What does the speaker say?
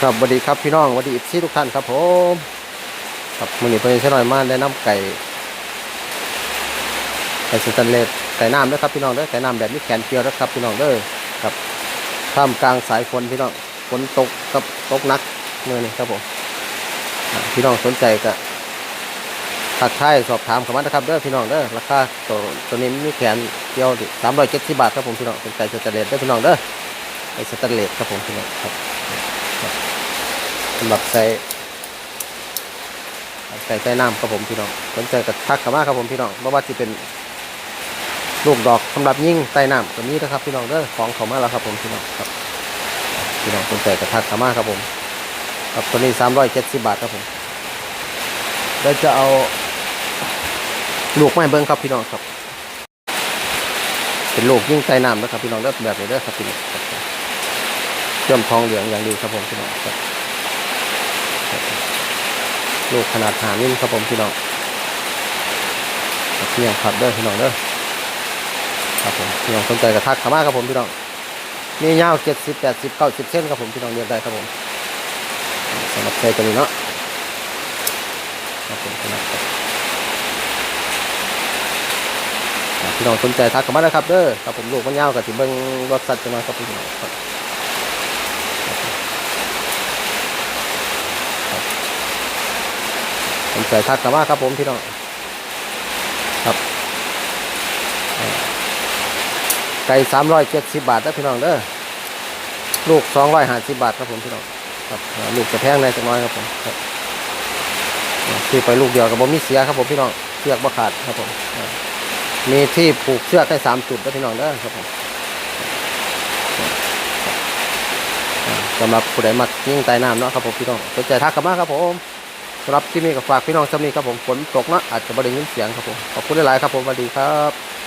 ครับสวัสดีครับพี่น้องสวัสดีอีกที่ทุกท่านครับผมครับมือนี้เป็นเช่นไรมาได้น้ำไก่ไก่สแตนเลสไก่น้ำนะครับพี่น้องเด้อไก่น้ำแบบนี้แขนเกลียวนะครับพี่น้องเด้อครับท่ามกลางสายฝนพี่น้องฝนตกกับตกหนักเมื่อนี้ครับผมพี่น้องสนใจก็ทักทายสอบถามเข้ามานะครับเด้อพี่น้องเด้อราคาตัวตัวนี้มีแขนเกลียวสามร้อยเจ็ดสิบบาทครับผมพี่น้องเป็นไก่สแตนเลสเด้อพี่น้องเด้อไก่สแตนเลสครับผมพี่น้องครับ สำหรับใส่ใส่ใส่น้ำครับผมพี่น้องสนใจกับทักเข้ามาครับผมพี่น้องไม่ว่าจะเป็นลูกดอกสำหรับยิ่งใส่น้ำตัวนี้นะครับ พี่น้องเด้อของเขามาแล้วครับผมพี่น้องครับ พี่น้องสนใจกับทักเข้ามาครับผมครับตัวนี้สามร้อยเจ็ดสิบบาทครับผมเราจะเอาลูกไม้เบิ้งครับพี่น้องครับ เป็นลูกยิ่งใส่น้ำนะครับพี่น้องเด้อแบบนี้เด้อครับพี่น้องเชื่อมทองเหลืองอย่างดีครับผมพี่น้องครับ ลูกขนาดหานิ้วครับผมพี่น้องเพียงขับเด้อพี่น้องเด้อครับผมพี่น้องสนใจกระทักขามาครับผมพี่น้องมียาวเจ็ดสิบแปดสิบเก้าสิบเส้นครับผมพี่น้องเรียกได้ครับผมสำหรับใช้ตัวนี้เนาะครับผมพี่น้องครับครับพี่น้องสนใจทักขามาได้ครับเด้อครับผมลูกมันยาวกับที่เบิ้งรถสัตว์จะมาครับพี่น้อง ครับสนใจทักกันมาครับผมพี่น้องครับไก่สามร้อยเจ็ดสิบบาทนะพี่น้องเด้อลูกสองร้อยห้าสิบบาทครับผมพี่น้องครับลูกจะแพงในจักหน้อยครับผมครับซื้อไปลูกเดียวกับผมมีเสียครับผมพี่น้องเชือกบ่ขาดครับผมมีที่ผูกเชือกให้สามจุดนะพี่น้องเด้อครับผมสำหรับผู้ใดมักยิ่งใต้น้ำเนาะครับผมพี่น้องสนใจทักกันมาครับผม สำหรับที่นี่ก็ฝากพี่น้องสำนีครับผมฝนตกนะอาจจะบริยินเสียงครับผมขอบคุณหลายๆครับผมสวัสดีครับ